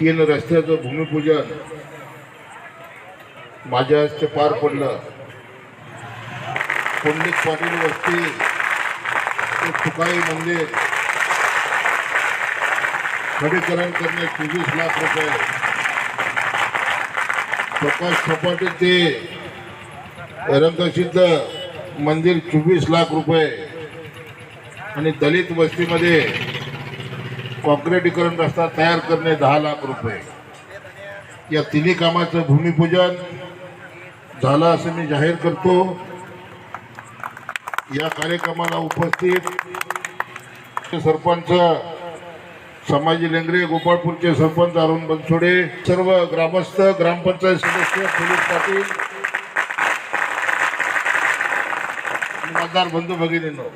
तीन रस्त्याचं भूमिपूजन माझ्या हस्ते पार पडलं. पंडित पाटील वस्ती ते तुकाई मंदिर खडीकरण करणे चोवीस लाख रुपये. प्रकाश सपाटे ते रंगसिद्ध मंदिर चोवीस लाख रुपये. आणि दलित वस्तीमध्ये कॉन्क्रिटीकरण रस्ता तयार करणे दहा लाख रुपये. या तिन्ही कामाचं भूमिपूजन झालं असं मी जाहीर करतो. या कार्यक्रमाला उपस्थित सरपंच संभाजी लेंगरे गोपाळपूरचे सरपंच अरुण बनसोडे सर्व ग्रामस्थ ग्रामपंचायत सदस्य पोलीस पाटील मतदार बंधू भगिनींनो.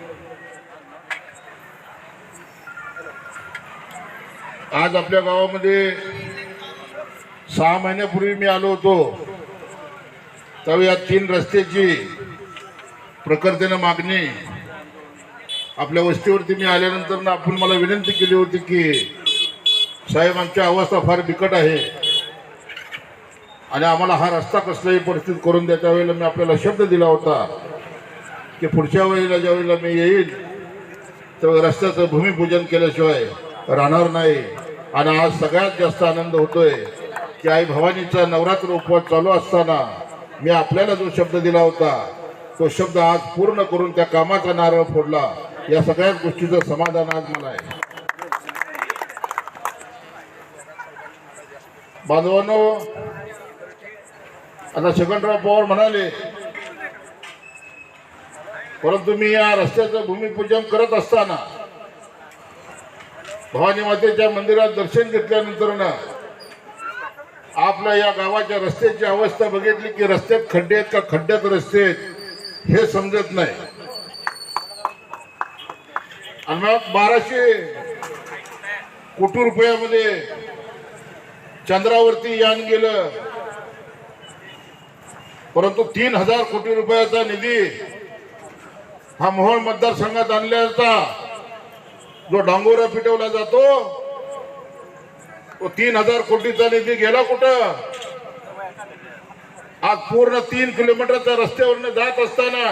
आज आपल्या गावामध्ये सहा महिन्यापूर्वी मी आलो होतो. त्यावेळी या तीन रस्त्याची प्रकर्तेनं मागणी आपल्या वस्तीवरती मी आल्यानंतर ना आपण मला विनंती केली होती की साहेब आमची अवस्था फार बिकट आहे. आणि आम्हाला हा रस्ता कसलाही परिस्थित करून द्या. त्यावेळेला मी आपल्याला शब्द दिला होता की पुढच्या वेळेला ज्यावेळेला मी येईल तेव्हा रस्त्याचं भूमिपूजन केल्याशिवाय राहणार नाही. आणि आज सगळ्यात जास्त आनंद होतोय की आई भवानीचा नवरात्र उपवास चालू असताना मी आपल्याला जो शब्द दिला होता तो शब्द आज पूर्ण करून त्या कामाचा नारळ फोडला. या सगळ्याच गोष्टीचं समाधान आज मला आहे. बांधवांनो आता छगनराव पवार म्हणाले परंतु मी या रस्त्याचं भूमिपूजन करत असताना भवानी मातेच्या मंदिरात दर्शन घेतल्यानंतर ना आपल्या या गावाच्या रस्त्याची अवस्था बघितली की रस्त्यात खड्डे आहेत का? खड्ड्यात रस्ते आहेत. हे समजत नाही. आणि मग बाराशे कोटी रुपयामध्ये चंद्रावरती यान गेलं. परंतु तीन हजार कोटी रुपयाचा निधी हा मोहोळ मतदारसंघात आणल्याचा जो डांगोरा पिटवला जातो तो तीन हजार कोटीचा निधी गेला कुठं? आज पूर्ण तीन किलोमीटरच्या रस्त्यावरनं जात असताना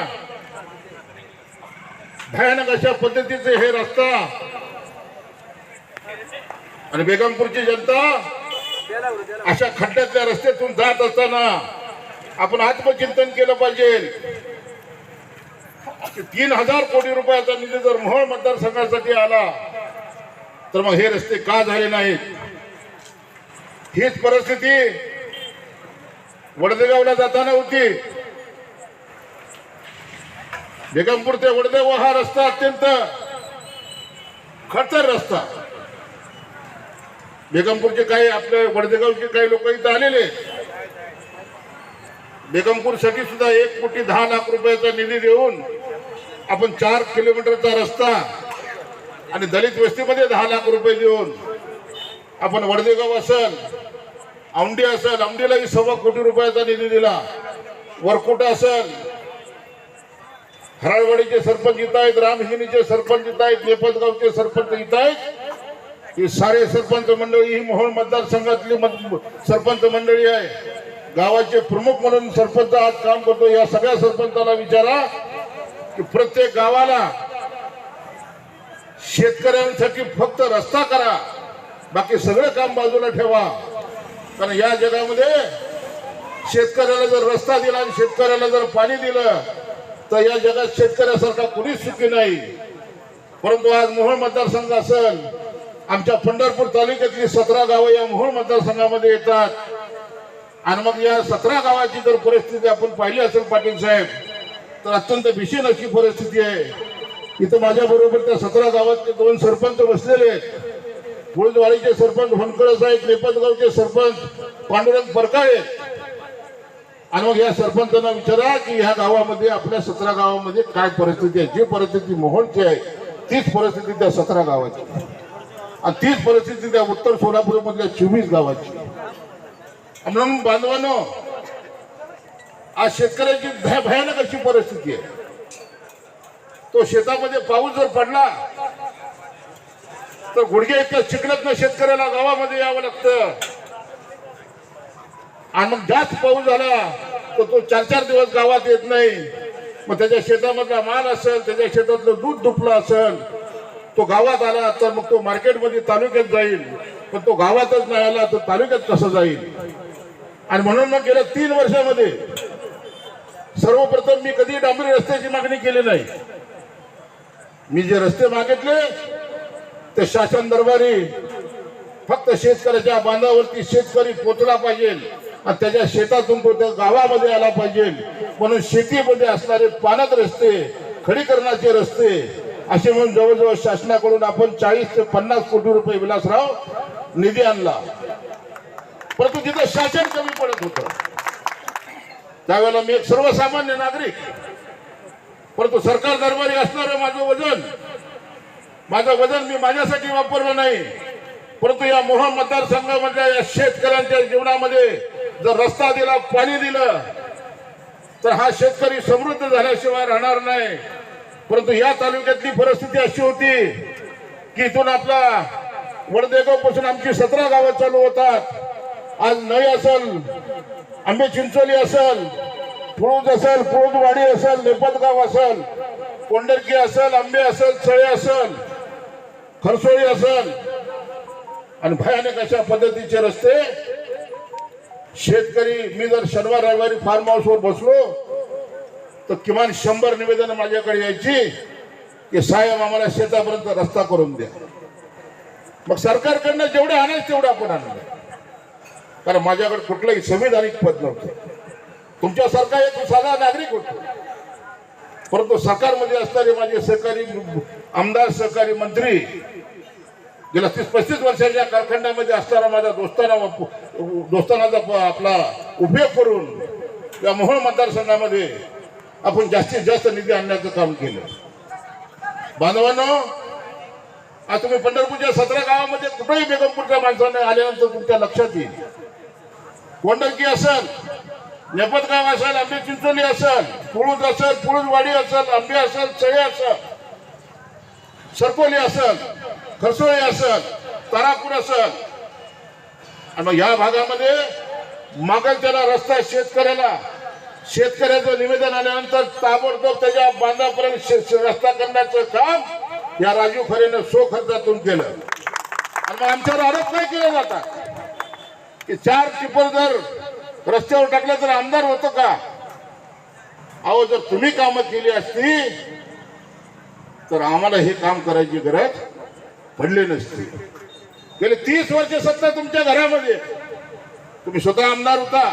भयानक अशा पद्धतीचे हे रस्ता आणि बेगमपूरची जनता अशा खड्ड्यातल्या रस्त्यातून जात असताना आपण आत्मचिंतन केलं पाहिजे. तीन हजार कोटी रुपयाचा निधी जर मोहोळ मतदारसंघासाठी आला तर मग हे रस्ते का झाले नाहीत? हीच परिस्थिती वडदेगावला जाताना होती. बेगमपूर ते वडदेगाव हा रस्ता अत्यंत खडतर रस्ता. बेगमपूरचे काही आपले वडदेगावचे काही लोक इथं आलेले बेगमपूरसाठी सुद्धा एक कोटी दहा लाख रुपयाचा निधी देऊन आपण चार किलोमीटरचा रस्ता आणि दलित वस्तीमध्ये दहा लाख रुपये देऊन आपण वडदेगाव असेल औंडी असेल औंडीलाही सव्वा कोटी रुपयाचा निधी दिला. वरकोट असेल हराळवाडीचे सरपंच इथं आहेत रामहिनीचे सरपंच इथं आहेत नेपातगावचे सरपंच इथं आहेत. ही सारे सरपंच मंडळी ही मोहोळ मतदारसंघातली मत- सरपंच मंडळी आहे. गावाचे प्रमुख म्हणून सरपंच आज काम करतो. या सगळ्या सरपंचाला विचारा की प्रत्येक गावाला शेतकऱ्यांसाठी फक्त रस्ता करा. बाकी सगळं काम बाजूला ठेवा. कारण या जगामध्ये शेतकऱ्याला जर रस्ता दिला आणि शेतकऱ्याला जर पाणी दिलं तर या जगात शेतकऱ्यासारखा कुणीच सुखी नाही. परंतु आज मोहोळ मतदारसंघ असेल आमच्या पंढरपूर तालुक्यातली सतरा गावं या मोहोळ मतदारसंघामध्ये येतात. आणि मग या सतरा गावाची जर परिस्थिती आपण पाहिली असेल पाटील साहेब तर अत्यंत भीषण अशी परिस्थिती आहे. इथं माझ्या बरोबर त्या सतरा गावातले दोन सरपंच बसलेले आहेत. गुळदवाडीचे सरपंच होनकळस साहेब नेपातगावचे सरपंच पांडुरंग परकाळे. आणि मग या सरपंचांना विचारा की ह्या गावामध्ये आपल्या सतरा गावामध्ये काय परिस्थिती आहे? जी परिस्थिती मोहनची आहे तीच परिस्थिती त्या सतरा गावाची. आणि तीच परिस्थिती त्या उत्तर सोलापूरमधल्या चोवीस गावाची. म्हणून बांधवांनो आज शेतकऱ्याची भयानक अशी परिस्थिती आहे. तो शेतामध्ये पाऊस जर पडला तर गुडघे इतकं चिकलत शेतकऱ्याला गावामध्ये यावं लागतं. आणि मग जास्त पाऊस झाला तर तो चार चार दिवस गावात येत नाही. मग त्याच्या शेतामधला माल असेल त्याच्या शेतातलं दूध दुपलं असेल तो गावात आला तर मग तो मार्केटमध्ये तालुक्यात जाईल. पण तो गावातच नाही आला तर तालुक्यात कसं जाईल? आणि म्हणून मग गेल्या तीन वर्षामध्ये सर्वप्रथम मी कधी डांबरी रस्त्याची मागणी केली नाही. मी जे रस्ते मागितले ते शासन दरबारी फक्त शेतकऱ्याच्या बांधावरती शेतकरी पोचला पाहिजे आणि त्याच्या शेतातून तो त्या गावामध्ये आला पाहिजे. म्हणून शेतीमध्ये असणारे पाण्यात रस्ते खडीकरणाचे रस्ते असे म्हणून जवळजवळ शासनाकडून आपण चाळीस ते पन्नास कोटी रुपये विलासराव निधी आणला. परंतु तिथं शासन कमी पडत होतं. त्यावेळेला मी एक सर्वसामान्य नागरिक. परंतु सरकार दरबारी असणारं माझं वजन माझं वजन मी माझ्यासाठी वापरलं नाही. परंतु या मोहन मतदारसंघामधल्या या शेतकऱ्यांच्या जीवनामध्ये जर रस्ता दिला पाणी दिलं तर हा शेतकरी समृद्ध झाल्याशिवाय राहणार नाही. परंतु या तालुक्यातली परिस्थिती अशी होती की इथून आपला वडदेगावपासून आमची सतरा गावं चालू होतात. आज नळी असल आंबे चिंचोली असल पुळूज असेल पुळूजवाडी असेल लेपतगाव असेल कोंडरकी असेल आंबे असेल चळे असेल खरसोळी असेल आणि भयानक अशा पद्धतीचे रस्ते शेतकरी मी जर शनिवार रविवारी फार्म हाऊसवर बसलो तर किमान शंभर निवेदन माझ्याकडे यायची की साहेब आम्हाला शेतापर्यंत रस्ता करून द्या. मग सरकारकडनं जेवढे आणायचं तेवढं आपण आणलं कारण माझ्याकडे कुठलंही संविधानिक पद नव्हतं. तुमच्यासारखा एक साधा नागरिक होतो. परंतु सरकारमध्ये असणारे माझे सहकारी आमदार सहकारी मंत्री गेल्या तीस पस्तीस वर्षाच्या कालखंडामध्ये असणारा माझ्या दोस्ताना दोस्तानाचा आपला उपयोग करून या मोहोळ मतदारसंघामध्ये आपण जास्तीत जास्त निधी आणण्याचं काम केलं. बांधवांनो आज तुम्ही पंढरपूरच्या सतरा गावामध्ये कुठेही बेगमपूरच्या माणसाने आल्यानंतर तुमच्या लक्षात येईल. कोंडकी असेल नेपतगाव असेल आंबे चिंचोली असेल पुळूज असेल पुळूजवाडी असेल आंबे असेल चळे असेल सरकोली असेल खरसोळी असेल तारापूर असेल. आणि मग या भागामध्ये मागेल त्याला रस्ता शेतकऱ्याला. शेतकऱ्याचं निवेदन आल्यानंतर ताबडतोब त्याच्या बांधापर्यंत रस्ता करण्याचं काम या राजू खरेनं सो खर्चातून केलं. आणि मग आमच्यावर आरोप नाही केले जातात. चार टिपर जर रस्त्यावर टाकलं तर आमदार होतं का? अहो जर तुम्ही कामं केली असती तर आम्हाला हे काम करायची गरज पडली नसती. गेले तीस वर्ष सत्ता तुमच्या घरामध्ये. तुम्ही स्वतः आमदार होता.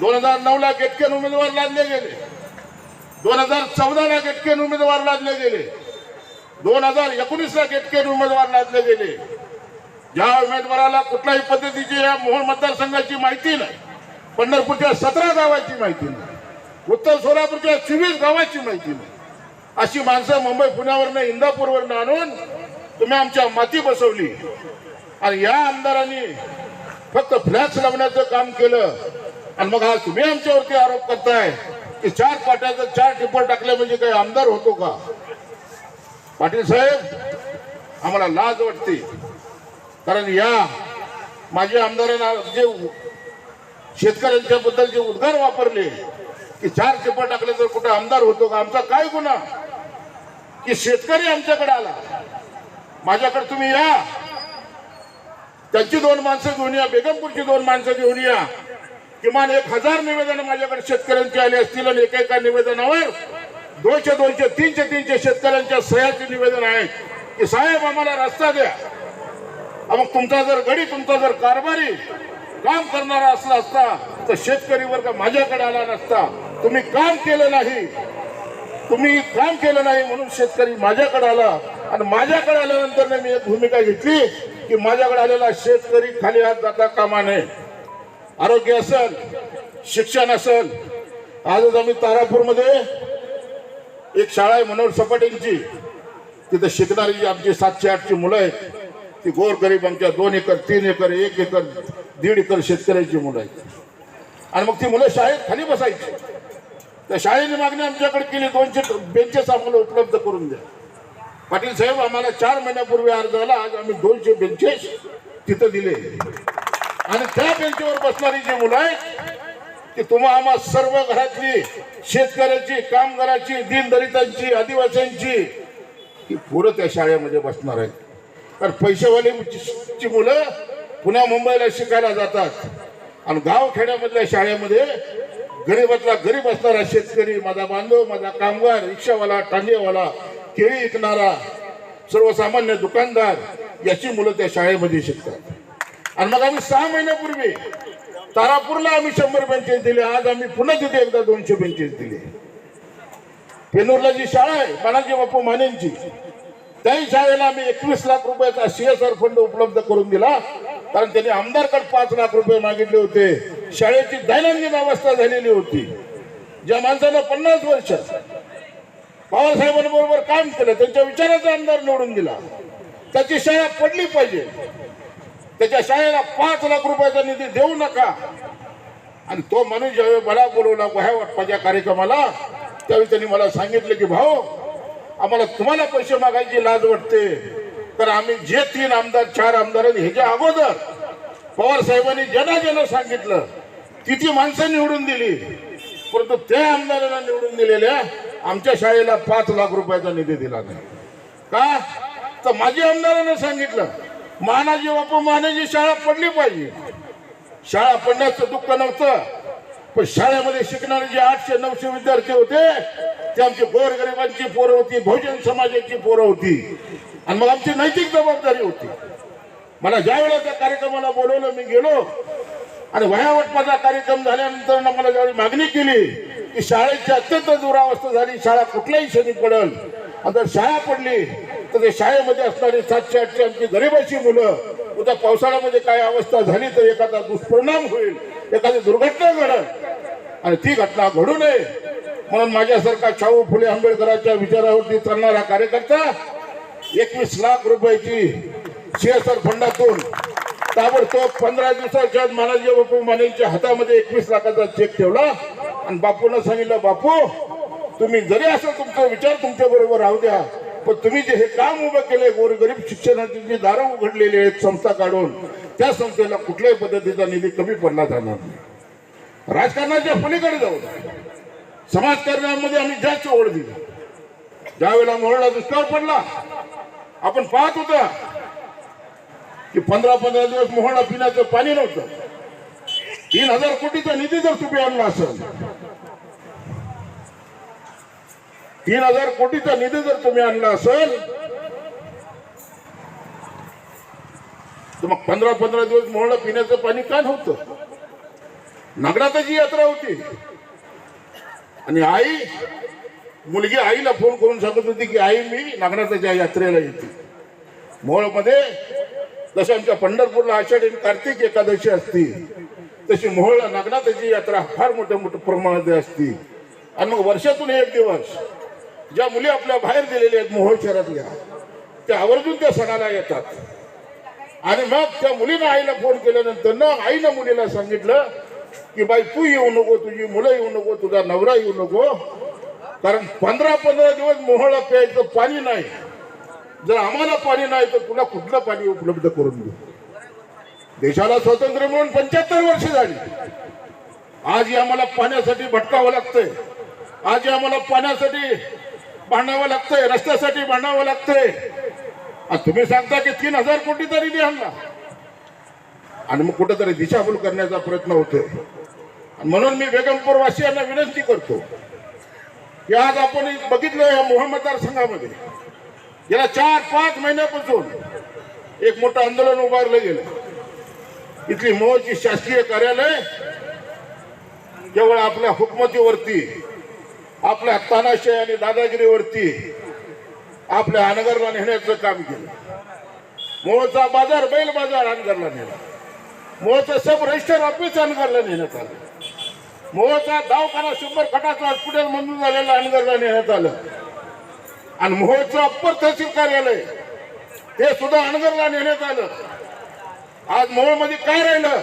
दोन हजार नऊ ला गेटकेन उमेदवार लादले गेले. दोन हजार चौदा ला गेटकेन उमेदवार लादले गेले. दोन हजार एकोणीस ला गेटकेन उमेदवार लादले गेले. ज्या उमेदवाराला कुठल्याही पद्धतीची या मोहोळ मतदारसंघाची माहिती नाही पंढरपूरच्या सतरा गावाची माहिती नाही उत्तर सोलापूरच्या चोवीस गावाची माहिती नाही अशी माणसं मुंबई पुण्यावरनं इंदापूरवरनं आणून तुम्ही आमच्या माती बसवली. आणि या आमदारांनी फक्त फ्लॅक्स लावण्याचं काम केलं. आणि मग हा तुम्ही आमच्यावरती आरोप करताय की चार पाट्याचं चार टिप्पर टाकले म्हणजे काही आमदार होतो का? पाटील साहेब आम्हाला लाज वाटते. कारण या माझ्या आमदारांना जे शेतकऱ्यांच्या बद्दल जे उद्गार वापरले की चार चिपा टाकले तर कुठं आमदार होतो का? आमचा काय गुन्हा? की शेतकरी आमच्याकडे आला? माझ्याकडे तुम्ही या. त्यांची दोन माणसं घेऊन या बेगमपूरची दोन माणसं घेऊन या. किमान एक हजार निवेदन माझ्याकडे शेतकऱ्यांची आली असतील आणि एकेका निवेदनावर दोनशे दोनशे तीनशे तीनशे शेतकऱ्यांच्या सह्याचे निवेदन आहे की साहेब आम्हाला रस्ता द्या. मग तुमचा जर गडी तुमचा जर कारभारी काम करणारा असला असता तर शेतकरी वर्ग माझ्याकडे आला नसता. तुम्ही काम केलं नाही. तुम्ही काम केलं नाही म्हणून शेतकरी माझ्याकडे आला. आणि माझ्याकडे आल्यानंतर मी एक भूमिका घेतली की माझ्याकडे आलेला शेतकरी खाली हात जाता कामा नये. आरोग्य असेल शिक्षण असेल. आजच आम्ही तारापूरमध्ये एक शाळा आहे मनोहर सपाटेंची. तिथे शिकणारी जी आमची सातशे आठची मुलं आहेत ती गोरगरिबांच्या दोन एकर तीन एकर एक एकर दीड एकर शेतकऱ्याची मुलं आहेत. आणि मग ती मुलं शाळेत खाली बसायची. त्या शाळेने मागणी आमच्याकडे केली दोनशे बेंचेस आम्हाला उपलब्ध करून द्या. पाटील साहेब आम्हाला चार महिन्यापूर्वी अर्ज आला आज आम्ही दोनशे बेंचेस तिथं दिले. आणि त्या बेंचवर बसणारी जी मुलं आहेत की तुम्हा आम्हा सर्व घरातली शेतकऱ्याची कामगाराची दिनदरितांची आदिवासींची ही पोरं त्या शाळेमध्ये बसणार आहेत. कारण पैसेवाली मुलं पुण्या मुंबईला शिकायला जातात. आणि गाव खेड्यामधल्या शाळेमध्ये गरीबातला गरीब असणारा शेतकरी माझा बांधव माझा कामगार रिक्षावाला टांगेवाला केळी विकणारा सर्वसामान्य दुकानदार याची मुलं त्या शाळेमध्ये शिकतात. आणि मग आम्ही सहा महिन्यापूर्वी तारापूरला आम्ही शंभर बेंचेस दिले. आज आम्ही पुन्हा तिथे एकदा दोनशे बेंचेस दिले. पेनूरला जी शाळा आहे बालाजी बापू मानेंची त्याही शाळेला आम्ही एकवीस लाख रुपयाचा सीएसआर फंड उपलब्ध करून दिला. कारण त्यांनी आमदारकडे पाच लाख रुपये मागितले होते. शाळेची दैनंदिन अवस्था झालेली होती. ज्या माणसानं पन्नास वर्ष बाबासाहेबांबरोबर काम केलं त्यांच्या विचाराचा आमदार निवडून दिला. त्याची शाळा पडली पाहिजे. त्याच्या शाळेला पाच लाख रुपयाचा निधी देऊ नका. आणि तो माणूस ज्यावेळी मला बोलवला ह्या वाटपाच्या कार्यक्रमाला त्यावेळी त्यांनी मला सांगितलं की भाऊ आम्हाला तुम्हाला पैसे मागायची लाज वाटते. तर आम्ही जे तीन आमदार चार आमदार आहेत ह्याच्या अगोदर पवार साहेबांनी ज्यांना ज्यांना सांगितलं किती माणसं निवडून दिली. परंतु त्या आमदारांना निवडून दिलेल्या आमच्या शाळेला पाच लाख रुपयाचा निधी दिला नाही. का? तर माझी आमदारानं सांगितलं मानाजी बापू मानाजी शाळा पडली पाहिजे. शाळा पडण्याचं दुःख नव्हतं. पण शाळेमध्ये शिकणारे जे आठशे नऊशे विद्यार्थी होते ते आमची गोरगरिबांची पोरं होती बहुजन समाजाची पोरं होती. आणि मग आमची नैतिक जबाबदारी होती. मला ज्या वेळेला त्या कार्यक्रमाला बोलवलं मी गेलो. आणि वयावटपाचा कार्यक्रम झाल्यानंतर मला ज्यावेळी मागणी केली की शाळेची अत्यंत दुरावस्था झाली शाळा कुठल्याही क्षणी पडल. आणि जर शाळा पडली तर ते शाळेमध्ये असणारी सातशे आठशे आमची गरीबाची मुलं उद्या पावसाळ्यामध्ये काय अवस्था झाली तर एखादा दुष्परिणाम होईल. एखादी दुर्घटना घडल आणि ती घटना घडू नये म्हणून माझ्यासारखा शाहू फुले आंबेडकरांच्या विचारावरती चालणारा कार्यकर्ता एकवीस लाख रुपयाची सीएसआर फंडातून ताबडतोब पंधरा दिवसाच्या मानाजी बापू मानेच्या हातामध्ये एकवीस लाखाचा चेक ठेवला. आणि बापूनं सांगितलं बापू तुम्ही जरी असं तुमचा विचार तुमच्या बरोबर राहू द्या पण तुम्ही जे हे काम उभं केलंय गोरगरीब शिक्षणाची जी दारं उघडलेली आहेत संस्था काढून त्या संस्थेला कुठल्याही पद्धतीचा निधी कमी पडला जाणार नाही. राजकारणाच्या पलीकडे जाऊ समाजकारणामध्ये आम्ही जास्त ओढ दिली. ज्यावेळेला मोहळला दुष्काळ पडला आपण पाहत होता की पंधरा पंधरा दिवस मोहळा पिण्याचं पाणी नव्हतं. तीन हजार कोटीचा निधी जर तुम्ही आणला असेल तीन हजार कोटीचा निधी जर तुम्ही आणला असेल तर मग पंधरा पंधरा दिवस मोहळा पिण्याचं पाणी का नव्हतं? नगराताची यात्रा होती. आणि आई मुलगी आईला फोन करून सांगत होती की आई मी नागनाथाच्या यात्रेला येते. मोहळमध्ये जसं आमच्या पंढरपूरला आषाढी कार्तिक एकादशी असती तशी मोहळ नागनाथाची यात्रा फार मोठ्या मोठ्या प्रमाणात असती. आणि मग वर्षातून एक दिवस ज्या मुली आपल्या बाहेर दिलेल्या आहेत मोहोळ शहरातल्या त्या आवर्जून त्या सणाला येतात. आणि मग त्या मुलीनं आईला फोन केल्यानंतर न आईनं मुलीला सांगितलं की बाई तू येऊ नको तुझी मुलं येऊ नको तुझा नवरा येऊ नको. कारण पंधरा पंधरा दिवस मोहळा प्यायचं पाणी नाही. जर आम्हाला पाणी नाही तर तुला कुठलं पाणी उपलब्ध करून देऊ? देशाला स्वातंत्र्य मिळून पंच्याहत्तर वर्ष झाली. आजही आम्हाला पाण्यासाठी भटकावं लागतंय. आजही आम्हाला पाण्यासाठी भांडावं लागतंय रस्त्यासाठी भांडावं लागतंय. तुम्ही सांगता की तीन हजार कोटी तरी आणला आणि मग कुठेतरी दिशाभूल करण्याचा प्रयत्न होतोय. म्हणून मी बेगमपूर वासियांना विनंती करतो की आज आपण बघितलं या मोहमदार मतदारसंघामध्ये गेल्या चार पाच महिन्यापासून एक मोठं आंदोलन उभारलं गेलं. इथली मोहची शासकीय कार्यालय केवळ आपल्या हुकमतीवरती आपल्या तानाशाही आणि दादागिरीवरती आपल्या अनगरला नेण्याचं काम केलं. मोहचा बाजार बैल बाजार अनगरला नेला. मोहचं सब रजिस्टर ऑफिस अनगरला नेण्यात आलं. मोहचा दवाखाना शंभर खटाचं हॉस्पिटल मंजूर झालेलं अनगरला नेण्यात आलं. आणि मोहचं अप्पर तहसील कार्यालय ते सुद्धा अनगरला नेण्यात आलं. आज मोहमध्ये काय राहिलं?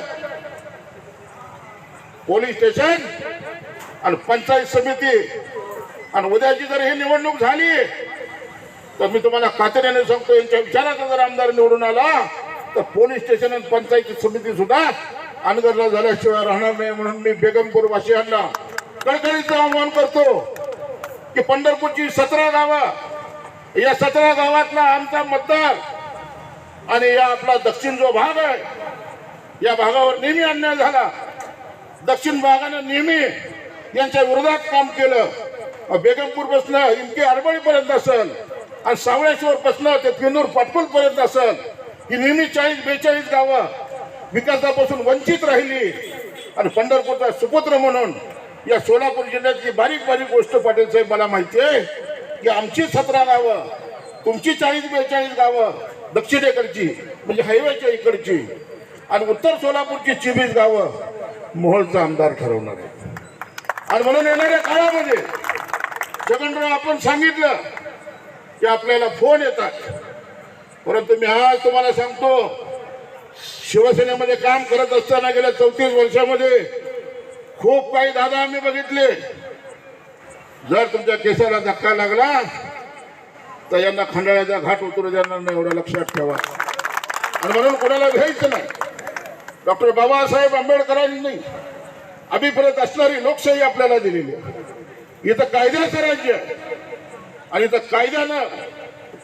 पोलीस स्टेशन आणि पंचायत समिती. आणि उद्याची जर ही निवडणूक झाली तर मी तुम्हाला खात्रीने सांगतो यांच्या विचाराचा जर आमदार निवडून आला तर पोलीस स्टेशन आणि पंचायत समिती सुद्धा अनगरला झाल्याशिवाय राहणार नाही म्हणून मी बेगमपूर वासियांना कळकळीचं आव्हान करतो की पंढरपूरची सतरा गावं या सतरा गावातला आमचा मतदार आणि या आपला दक्षिण जो भाग आहे या भागावर नेहमी अन्याय झाला. दक्षिण भागानं नेहमी यांच्या विरोधात काम केलं. बेगमपूरपासून इमके अडबळीपर्यंत असेल आणि सावळेश्वर पासून ते पिनूर पाटपूल पर्यंत असेल ही नेहमी चाळीस बेचाळीस गावं विकासापासून वंचित राहिली. आणि पंढरपूरचा सुपुत्र म्हणून या सोलापूर जिल्ह्यातली बारीक बारीक गोष्ट पाटील साहेब मला माहिती आहे की आमची सतरा गावं तुमची चाळीस बेचाळीस गावं दक्षिणेकडची म्हणजे हायवेच्या इकडची आणि उत्तर सोलापूरची चिबीस गावं मोहोळचा आमदार ठरवणार आहे आणि म्हणून येणाऱ्या काळामध्ये जगनराव आपण सांगितलं की आपल्याला फोन येतात. परंतु मी आज तुम्हाला सांगतो शिवसेनेमध्ये काम करत असताना गेल्या चौतीस वर्षामध्ये खूप काही दादा आम्ही बघितले. जर तुमच्या केसाला धक्का लागला तर यांना खंडाळ्याचा घाट उतरू देणार नाही एवढं लक्षात ठेवा. आणि म्हणून कोणाला घ्यायचं नाही. डॉक्टर बाबासाहेब आंबेडकरांनी अभिप्रेत असणारी लोकशाही आपल्याला दिलेली आहे. इथं कायद्याचं राज्य आणि इथं कायद्यानं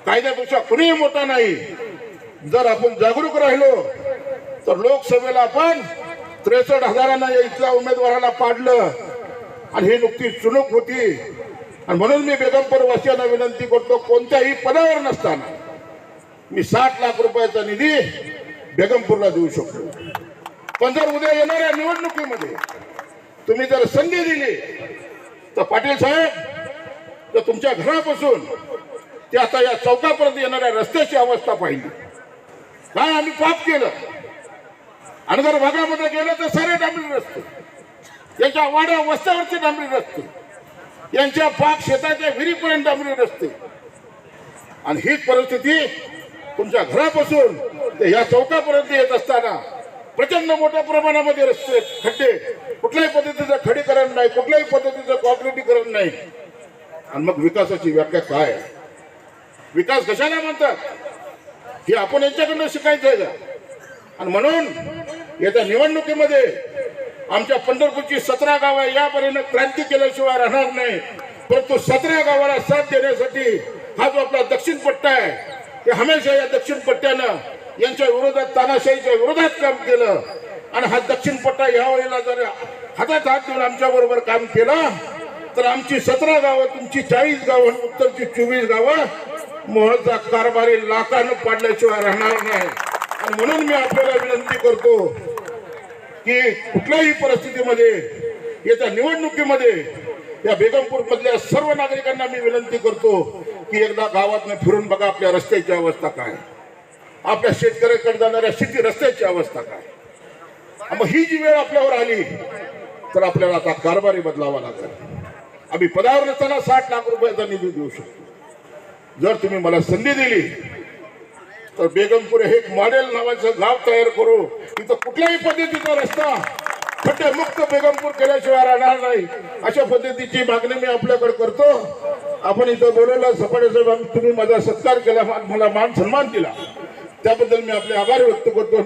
कायद्यापेक्षा कुणीही मोठा नाही. जर आपण जागरूक राहिलो तर लोकसभेला आपण त्रेसष्ट हजारांना या इथल्या उमेदवाराला पाडलं. आणि ही नुकती चुणूक होती. आणि म्हणून मी बेगमपूर वासियांना विनंती करतो कोणत्याही पदावर नसताना मी साठ लाख रुपयाचा निधी बेगमपूरला देऊ शकतो. पण जर उद्या येणाऱ्या निवडणुकीमध्ये तुम्ही जर संधी दिली तर पाटील साहेब तर तुमच्या घरापासून ते आता या चौकापर्यंत येणाऱ्या रस्त्याची अवस्था पाहिली. काय आम्ही पाप केलं? अनगर भागामध्ये गेलं तर सारे डांबरी रस्ते. यांच्या वाड्या वस्त्यावरचे डांबरी रस्ते. यांच्या पाक शेताच्या विहिरीपर्यंत डांबरी रस्ते. आणि हीच परिस्थिती तुमच्या घरापासून ते या चौकापर्यंत येत असताना प्रचंड मोठ्या प्रमाणामध्ये रस्ते खड्डे. कुठल्याही पद्धतीचं खडीकरण नाही कुठल्याही पद्धतीचं कॉन्क्रिटीकरण नाही. आणि मग विकासाची व्याख्या काय? आहे? विकास कशाला म्हणतात? हे आपण यांच्याकडनं शिकायचं आहे का? आणि म्हणून येत्या निवडणुकीमध्ये आमच्या पंढरपूरची सतरा गावं यापर्यंत क्रांती केल्याशिवाय राहणार नाही. परंतु सतरा गावाला साथ देण्यासाठी हा जो आपला दक्षिण पट्टा आहे ते हमेशा या दक्षिण पट्ट्यानं यांच्या विरोधात तानाशाहीच्या विरोधात काम केलं. आणि हा दक्षिण पट्टा या वेळेला जर हातात हात देऊन आमच्या बरोबर काम केलं तर आमची सतरा गावं तुमची चाळीस गावं उत्तरची चोवीस गावं मोहळचा कारभारी लाखानं पाडल्याशिवाय राहणार नाही. आणि म्हणून मी आपल्याला विनंती करतो की कुठल्याही परिस्थितीमध्ये येत्या निवडणुकीमध्ये या बेगमपूर मधल्या सर्व नागरिकांना मी विनंती करतो की एकदा गावात फिरून बघा आपल्या रस्त्याची अवस्था काय आपल्या शेतकऱ्याकडे जाणाऱ्या शेती रस्त्याची अवस्था काय? मग ही जी वेळ आपल्यावर आली तर आपल्याला आता कारभारी बदलावा लागेल. आम्ही पदावर नसताना साठ लाख रुपयाचा निधी देऊ शकतो. जर तुम्ही मला संधी दिली तर बेगमपूर हे एक मॉडेल नावाचं गाव तयार करू. इथं कुठल्याही पद्धतीचा रस्ता खड्डे मुक्त बेगमपूर केल्याशिवाय राहणार नाही. अशा पद्धतीची मागणी मी आपल्याकडे करतो. आपण इथं बोलवलं सपाटे साहेब तुम्ही माझा सत्कार केला मला मान सन्मान दिला. त्याबद्दल मी आपले आभार व्यक्त करतो.